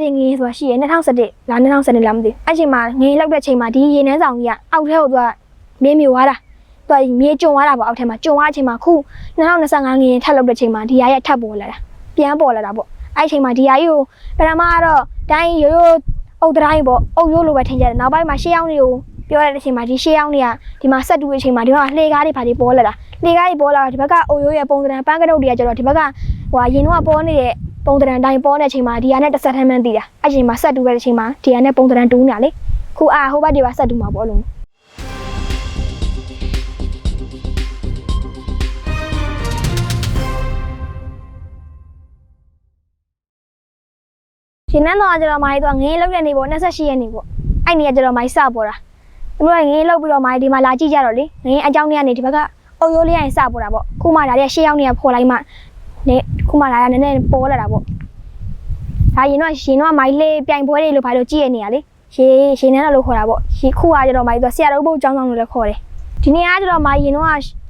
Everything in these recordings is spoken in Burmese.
2011ငင်းဆိုတာရှိရ2011လား2012လားမသိဘူးအဲ့ချိန်မှာငင်းလောက်တဲ့ချိန်မှာဒီရေနန်းဆောင်ကြီးကအောက်ထဲကိုသူကမြေမြေွားတာသူကမြေကျုံသွားတာပေါ့အောက်ထဲမှာကျုံသွားတဲ့အချိန်မှာခု2025ငင်းထပ်လောက်တဲ့ချိန်မှာဒီဟာရဲ့ထပ်ပေါ်လာတာပြန်ပေါ်လာတာပေါ့အဲ့ချိန်မှာဒီဟာကြီးကိုပထမကတော့တိုင်းရိုးရိုးအုတ်တိုင်းပေါ့အုတ်ရိုးလိုပဲထင်ကြတယ်နောက်ပိုင်းမှာရှေးအောင်တွေကိုပြောရတဲ့အချိန်မှာဒီရှေးအောင်တွေကဒီမှာဆက်တူတဲ့အချိန်မှာဒီမှာလှေကားတွေဘာတွေပေါ်လာတာလှေကားတွေပေါ်လာတော့ဒီဘက်ကအုတ်ရိုးရဲ့ပုံစံပန်းကနုတ်တွေကကျတော့ဒီဘက်ကဟိုရင်တော့ပေါ်နေတဲ့ ပုံတရံတိုင်းပေါ်တဲ့အချိန်မှာဒီဟာနဲ့တစ်ဆက်ထမ်းမှန်းတည်တာအဲ့ချိန်မှာဆက်တူတဲ့အချိန်မှာဒီဟာနဲ့ပုံတရံတူးနေတာလေခုအာဟိုဘက်တွေပါဆက်တူမှာပေါ့လို့ရှင်နန်းတော်ကကျတော့မိုင်းတော့ငင်းလောက်တဲ့နေပေါ့28ရက်နေပေါ့အဲ့နေကကျတော့မိုင်းစပေါ်တာသူတို့ကငင်းလောက်ပြီးတော့မိုင်းဒီမှာလာကြည့်ကြတော့လေငင်းအကြောင်းတွေကနေဒီဘက်ကအုပ်ရိုးလေးရင်စပေါ်တာပေါ့ခုမှဒါတွေကရှေးရောက်နေရဖော်လိုက်မှ နေခုမှဒါကနည်းနည်းပေါ်လာတာပေါ့ဒါရင်တော့ရှင်တော့မိုင်းလေးပြိုင်ပွဲတွေလို့ဘာလို့ကြည့်ရနေရလေရေရှင်နဲ့တော့လို့ခေါ်တာပေါ့ရေခုကကျတော့မိုင်းသူဆရာတော်ဘုတ်ចောင်းဆောင်လို့လည်းခေါ်တယ်ဒီနေ့ကကျတော့မိုင်းရင်တော့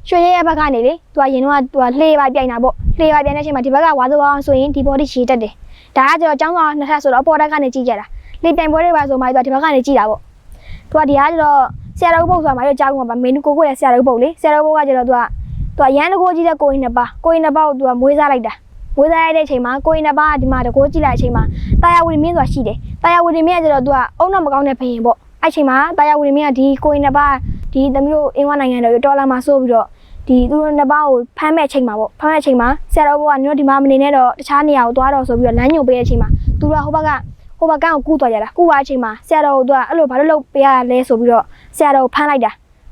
ရွှေရဲရဲဘက်ကနေလေသူကရင်တော့သူကလှေပါပြိုင်တာပေါ့လှေပါပြိုင်တဲ့အချိန်မှာဒီဘက်ကဝါသဝအောင်ဆိုရင်ဒီ body ရှည်တက်တယ်ဒါကကျတော့ចောင်းဆောင်နှစ်ထပ်ဆိုတော့အပေါ်တက်ကနေကြည့်ကြတာလှေပြိုင်ပွဲတွေပါဆိုမိုင်းသူကဒီဘက်ကနေကြည့်တာပေါ့သူကဒီကကျတော့ဆရာတော်ဘုတ်ဆိုတာမိုင်းတော့ကြားကုန်ပါမင်းကိုကိုရဲ့ဆရာတော်ဘုတ်လေဆရာတော်ဘုတ်ကကျတော့သူက သူကရန်တကိုကြီးတဲ့ကိုရင်နှစ်ပါးကိုရင်နှစ်ပါးကိုသူကမွေးစားလိုက်တာဝေးစားရတဲ့အချိန်မှာကိုရင်နှစ်ပါးကဒီမှာတကိုးကြည့်လိုက်တဲ့အချိန်မှာတာယာဝီမင်းဆိုတာရှိတယ်တာယာဝီမင်းကကျတော့သူကအုံတော့မကောင်းတဲ့ဘရင်ပေါ့အဲ့ချိန်မှာတာယာဝီမင်းကဒီကိုရင်နှစ်ပါးဒီသမီးတို့အင်းဝနိုင်ငံတော်တော်လာမှာဆိုပြီးတော့ဒီသူတို့နှစ်ပါးကိုဖမ်းမဲ့အချိန်မှာပေါ့ဖမ်းမဲ့အချိန်မှာဆရာတော်ဘုရားကညတို့ဒီမှာမနေနဲ့တော့တခြားနေရာကိုသွားတော့ဆိုပြီးတော့လမ်းညွှန်ပေးတဲ့အချိန်မှာသူတို့ကဟိုဘက်ကဟိုဘက်ကန်းကိုကူးသွားကြတာကူးသွားတဲ့အချိန်မှာဆရာတော်ကသူကအဲ့လိုဘာလို့လုပ်ပေးရလဲဆိုပြီးတော့ဆရာတော်ကိုဖမ်းလိုက်တာ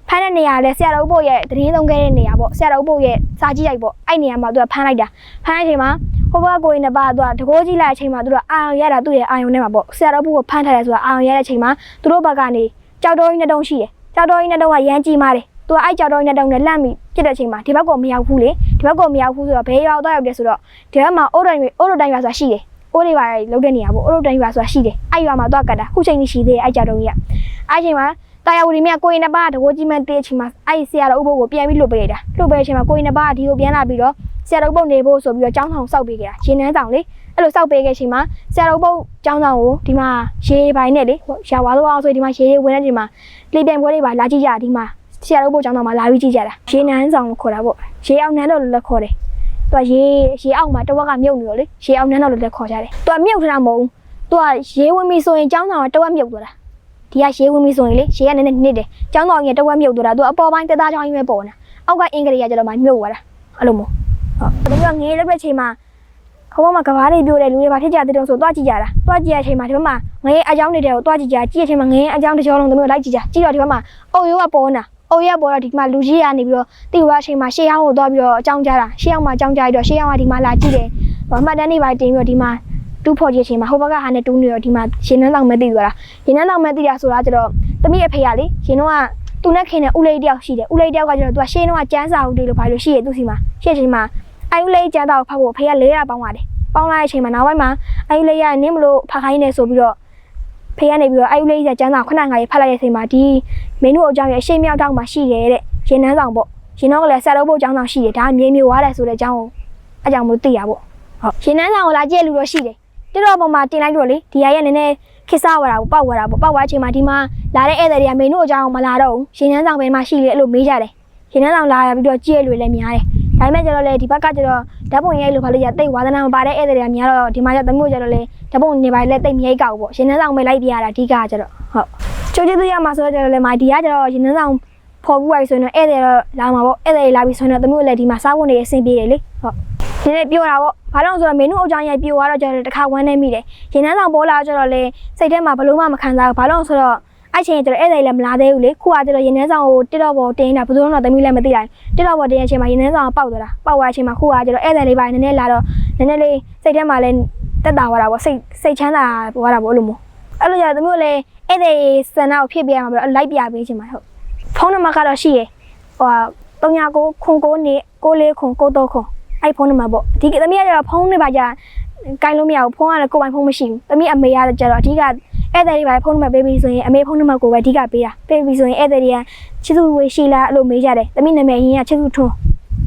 ဖမ်းတဲ့နေရာလဲဆရာတော်ဘုတ်ရဲ့တရင်သုံးခဲ့တဲ့နေရာပေါ့ဆရာတော်ဘုတ်ရဲ့စာကြည့်ရိုက်ပေါ့အဲ့နေရာမှာသူကဖမ်းလိုက်တာဖမ်းတဲ့အချိန်မှာဟိုဘက်ကကိုရင်နှစ်ပါးသူကတကိုးကြည့်လိုက်တဲ့အချိန်မှာသူတို့အာရုံရတာသူ့ရဲ့အာရုံထဲမှာပေါ့ဆရာတော်ဘုတ်ကိုဖမ်းထားတယ်ဆိုတာအာရုံရတဲ့အချိန်မှာသူတို့ဘက်ကနေကြောက်တော်ကြီးနှစ်တုံးရှိတယ်ကြောက်တော်ကြီးနှစ်တုံးကရမ်းကြီးမားတယ်သူကအဲ့ကြောက်တော်ကြီးနှစ်တုံးနဲ့လန့်ပြီးပြစ်တဲ့အချိန်မှာဒီဘက်ကမရောက်ဘူးလေဒီဘက်ကမရောက်ဘူးဆိုတော့ဘယ်ရောက်တော့ရောက်တယ်ဆိုတော့ဒီဘက်မှာအိုးတိုင်းအိုးတို့တိုင်းပါဆိုတာရှိတယ်အိုးတွေပါလုံးတဲ့နေရာပေါ့အိုးတို့တိုင်းပါဆိုတာရှိတယ်အဲ့ရွာမှာတော့ကတ်တာခုချိန်ကြီးရှိသေးတယ်အဲ့ကြောက်တော်ကြီးကအဲ့ချိန်မှာ တာယာဝတီမြတ်ကိုရင်နှစ်ပါးတကိုးကြီးမှန်းတေးအချိန်မှာအဲ့ဒီဆရာတော်ဥပုပ်ကိုပြန်ပြီးလွတ်ပေးလိုက်တာလွတ်ပေးတဲ့အချိန်မှာကိုရင်နှစ်ပါးဒီကိုပြန်လာပြီးတော့ဆရာတော်ဥပုပ်နေဖို့ဆိုပြီးတော့ကျောင်းဆောင်စောက်ပေးခဲ့တာရှင်နန်းဆောင်လေအဲ့လိုစောက်ပေးခဲ့တဲ့အချိန်မှာဆရာတော်ဥပုပ်ကျောင်းဆောင်ကိုဒီမှာရေပိုင်းနဲ့လေရှာဝါတော့အောင်ဆိုဒီမှာရေရေဝင်တဲ့အချိန်မှာလေပြိုင်ပွဲတွေပါလာကြည့်ကြဒီမှာဆရာတော်ဥပုပ်ကျောင်းဆောင်မှာလာပြီးကြည့်ကြတာရေနန်းဆောင်ကိုခေါ်တာပေါ့ရေအောင်နန်းတော်လို့လည်းခေါ်တယ်သူကရေရေအောင်မှာတဝက်ကမြုပ်နေတော့လေရေအောင်နန်းတော်လို့လည်းခေါ်ကြတယ်သူကမြုပ်ထတာမဟုတ်ဘူးသူကရေဝင်ပြီဆိုရင်ကျောင်းဆောင်ကတဝက်မြုပ်သွားတာ ဒီကရေဝင်ပြီဆိုရင်လေရေကနည်းနည်းနစ်တယ်။ကျောင်းတော်ကြီးကတဝက်မြုပ်သွားတာသူအပေါ်ပိုင်းတက်သားချောင်းကြီးပဲပေါ်နေတာ။အောက်ကအင်္ဂလိပ်ကကျတော့မှမြုပ်သွားတာ။အဲ့လိုမျိုး။ဟုတ်။ဒါမျိုးငေးလက်ပဲချိန်မှာခေါင်းမကဘားတွေပြိုတယ်လူတွေဘာဖြစ်ကြတဲ့တုန်းဆိုတွားကြည့်ကြတာ။တွားကြည့်ရတဲ့အချိန်မှာဒီဘက်မှာငေးအကြောင်းတွေတဲ့ကိုတွားကြည့်ကြကြည့်ရတဲ့အချိန်မှာငေးအကြောင်းတစ်ကြောလုံးတို့မျိုးလိုက်ကြည့်ကြကြည့်တော့ဒီဘက်မှာအုပ်ရိုးကပေါ်နေတာ။အုပ်ရိုးကပေါ်တော့ဒီမှာလူကြီးကနေပြီးတော့တိဝါအချိန်မှာရှေးအောင်ကိုတွားပြီးတော့အကြောင်းကြားတာရှေးအောင်မှာအကြောင်းကြားပြီးတော့ရှေးအောင်ကဒီမှာလာကြည့်တယ်။ဘာမှတ်တန်းနေပါတင်ပြီးတော့ဒီမှာ တူးဖော်ကြည့်ချိန်မှာဟိုဘက်ကဟာနဲ့တူးနေတော့ဒီမှာရှင်နှန်းဆောင်မဲ့သိသွားတာရှင်နှန်းဆောင်မဲ့သိတာဆိုတာကျတော့တမိအဖေကလေရှင်တော့ကသူနဲ့ခင်တဲ့ဦးလေးတယောက်ရှိတယ်ဦးလေးတယောက်ကကျတော့သူကရှင်းတော့ကျန်းစာဦးလေးလို့ဘာလို့ရှိရသူစီမှာရှင်းချိန်မှာအဲဦးလေးကျန်းစာကိုဖတ်ဖို့အဖေကလေးရပေါင်းပါတယ်ပေါင်းလာတဲ့အချိန်မှာနောက်ပိုင်းမှာအဲဦးလေးကနင်းမလို့ဖတ်ခိုင်းနေဆိုပြီးတော့ဖေကနေပြီးတော့အဲဦးလေးကကျန်းစာခဏငါရေးဖတ်လိုက်တဲ့အချိန်မှာဒီမင်းတို့အကြောင်းရဲ့အရှိမြောက်တောက်မှာရှိတယ်တဲ့ရင်နှန်းဆောင်ပေါ့ရင်တော့ကလည်းဆက်တော့ဖို့အကြောင်းဆောင်ရှိတယ်ဒါမြေမြေဝါတယ်ဆိုတဲ့အကြောင်းကိုအကြောင်းမျိုးသိရပေါ့ဟုတ်ရင်နှန်းဆောင်ကိုလာကြည့်လူတော့ရှိတယ် တိတော့ပေါ်မှာတင်လိုက်တော့လေဒီဟာရဲ့နည်းနည်းခစ်စားဝတာပေါ့ပောက်ဝတာပေါ့ပောက်ဝအချိန်မှာဒီမှာလာတဲ့ဧည့်သည်တွေကမင်းတို့အကြောင်းမလာတော့ဘူးရှင်နှန်းဆောင်ပဲမှရှိလေအဲ့လိုမေးကြတယ်ရှင်နှန်းဆောင်လာပြီးတော့ကြည့်ရလွယ်လည်းများတယ်ဒါပေမဲ့ကျတော့လေဒီဘက်ကကျတော့ဓာတ်ပုံရိုက်လို့ဘာလို့ရတိတ်ဝါသနာမပါတဲ့ဧည့်သည်တွေကများတော့ဒီမှာကျသမီးတို့ကျတော့လေဓာတ်ပုံနေပါလေတိတ်မရိုက်ကောက်ဘူးပေါ့ရှင်နှန်းဆောင်ပဲလိုက်ပြရတာအဓိကကျတော့ဟုတ်ချိုးချစ်သူရမှာဆိုတော့ကျတော့လေမာဒီကကျတော့ရှင်နှန်းဆောင်ဖော်ဘူးပါဆိုရင်တော့ဧည့်သည်တော့လာမှာပေါ့ဧည့်သည်လာပြီးဆိုရင်တော့သမီးတို့လည်းဒီမှာစားဖို့နေအဆင်ပြေတယ်လေဟုတ် နည်းနည်းပြောတာပေါ့ဘာလို့လဲဆိုတော့မင်းတို့အကြောင်းရိုက်ပြိုသွားတော့ကျတော့တစ်ခါဝမ်းနေမိတယ်ရင်နှန်းဆောင်ပေါ်လာကျတော့လေစိတ်ထဲမှာဘလို့မှမခံစားဘူးဘာလို့လဲဆိုတော့အဲ့ချိန်ကျတော့ဧည့်သည်လည်းမလာသေးဘူးလေခုကကျတော့ရင်နှန်းဆောင်ကိုတစ်တော့ပေါ်တင်းတာဘယ်သူမှတော့သမီးလည်းမသိလိုက်တစ်တော့ပေါ်တင်းတဲ့အချိန်မှာရင်နှန်းဆောင်ကပေါက်သွားတာပေါက်သွားတဲ့အချိန်မှာခုကကျတော့ဧည့်သည်လေးပါနည်းနည်းလာတော့နည်းနည်းလေးစိတ်ထဲမှာလည်းတက်တာသွားတာပေါ့စိတ်စိတ်ချမ်းသာသွားတာပေါ့အဲ့လိုမျိုးအဲ့လိုကြတော့သမီးတို့လည်းဧည့်သည်စန္ဒကိုဖြစ်ပြရမှာပေါ့လိုက်ပြပေးချင်ပါဟုတ်ဖုန်းနံပါတ်ကတော့ရှိရယ်ဟို39ခွန်9 နေ94ခွန်93ခွန်အဲ့ဖုန်းနံပါတ်ပေါ့ဒီသမီးကကျတော့ဖုန်းတွေပါကြာကိုင်းလို့မရဘူးဖုန်းကလည်းကိုယ်ပိုင်ဖုန်းမရှိဘူးသမီးအမေကကျတော့အဓိကဧည့်သည်တွေပါဖုန်းနံပါတ်ပေးပြီးဆိုရင်အမေဖုန်းနံပါတ်ကိုပဲအဓိကပေးတာပေးပြီးဆိုရင်ဧည့်သည်တွေကချစ်သူဝေရှိလားအဲ့လိုမေးကြတယ်။တမိနာမည်ရင်းကချစ်သူထွန်း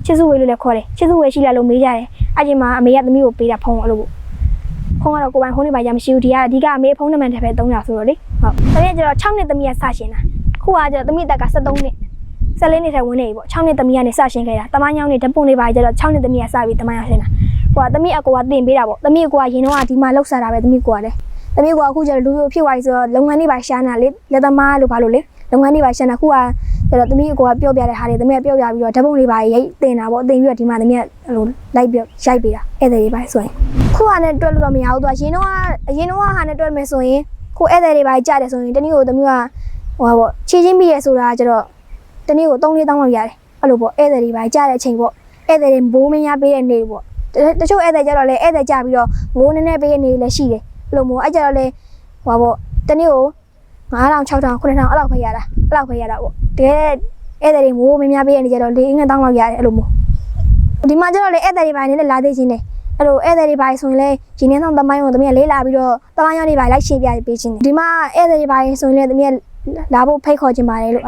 ချစ်သူဝေလို့လည်းခေါ်တယ်။ချစ်သူဝေရှိလားလို့မေးကြတယ်။အဲ့ဒီမှာအမေကတမိကိုပေးတာဖုန်းအဲ့လိုပေါ့။တဖုန်းကတော့ကိုယ်ပိုင်ဖုန်းတွေပါရမရှိဘူးဒီကအဓိကအမေဖုန်းနံပါတ်တစ်ဖက်300ဆိုတော့လေဟုတ်တမီးကကျတော့6နှစ်သမီးကစရှင်တာခုကကျတော့သမီးတက်က73နှစ် 14နှစ်ထဲဝင်နေပြီပေါ့6နှစ်သမီးကနေစရှင်ခဲ့တာတမန်ညောင်းနေဓပုံတွေပါကျတော့6နှစ်သမီးကစပြီးတမန်ရောက်ရှင်တာဟိုကသမီးအကူကတင်ပေးတာပေါ့သမီးအကူကရင်တော့ဒီမှာလောက်စားတာပဲသမီးကူကလည်းသမီးကူကအခုကျတော့လူမျိုးဖြစ်သွားပြီဆိုတော့လုပ်ငန်းတွေပါရှာနေတာလေလက်သမားလို့ဘာလို့လေလုပ်ငန်းတွေပါရှာနေတာခုကကျတော့သမီးအကူကပြောပြတဲ့ဟာတွေသမီးကပြောပြပြီးတော့ဓပုံတွေပါရိတ်တင်တာပေါ့တင်ပြီးတော့ဒီမှာသမီးကဟိုလိုက်ပြီးရိုက်ပေးတာဧည့်သည်တွေပါဆိုရင်ခုကနဲ့တွက်လို့တော့မရဘူးသူကရင်တော့ကအရင်တော့ဟာနဲ့တွက်မယ်ဆိုရင်ခုဧည့်သည်တွေပါကြားတယ်ဆိုရင်တနည်းကိုသမီးကဟိုပါပေါ့ချီချင်းပြီးရဆိုတာကျတော့ တနည်းကို3 4တောင်းလောက်ရတယ်အဲ့လိုပေါ့ဧည့်သည်တွေပါကြားတဲ့အချိန်ပေါ့ဧည့်သည်တွေဘိုးမင်းများပေးတဲ့နေ့ပေါ့တချို့ဧည့်သည်ကြတော့လေဧည့်သည်ကြပြီးတော့ဘိုးနည်းနည်းပေးတဲ့နေ့လည်းရှိတယ်အဲ့လိုမျိုးအဲ့ကြတော့လေဟိုပါပေါ့တနည်းကို9000 6000 9000အဲ့လောက်ပဲရတာအဲ့လောက်ပဲရတာပေါ့တကယ်ဧည့်သည်တွေဘိုးမင်းများပေးတဲ့နေ့ကျတော့၄ငွေတောင်းလောက်ရတယ်အဲ့လိုမျိုးဒီမှာကျတော့လေဧည့်သည်တွေပါနေနဲ့လာသေးချင်းတယ်အဲ့လိုဧည့်သည်တွေပါဆိုရင်လည်းရင်းနှီးဆောင်တမိုင်းကိုတမီးကလေးလာပြီးတော့တမိုင်းရောက်နေပါလိုက်ရှင်းပြပေးခြင်းတယ်ဒီမှာဧည့်သည်တွေပါဆိုရင်လည်းတမီးကလာဖို့ဖိတ်ခေါ်ခြင်းပါတယ်လို့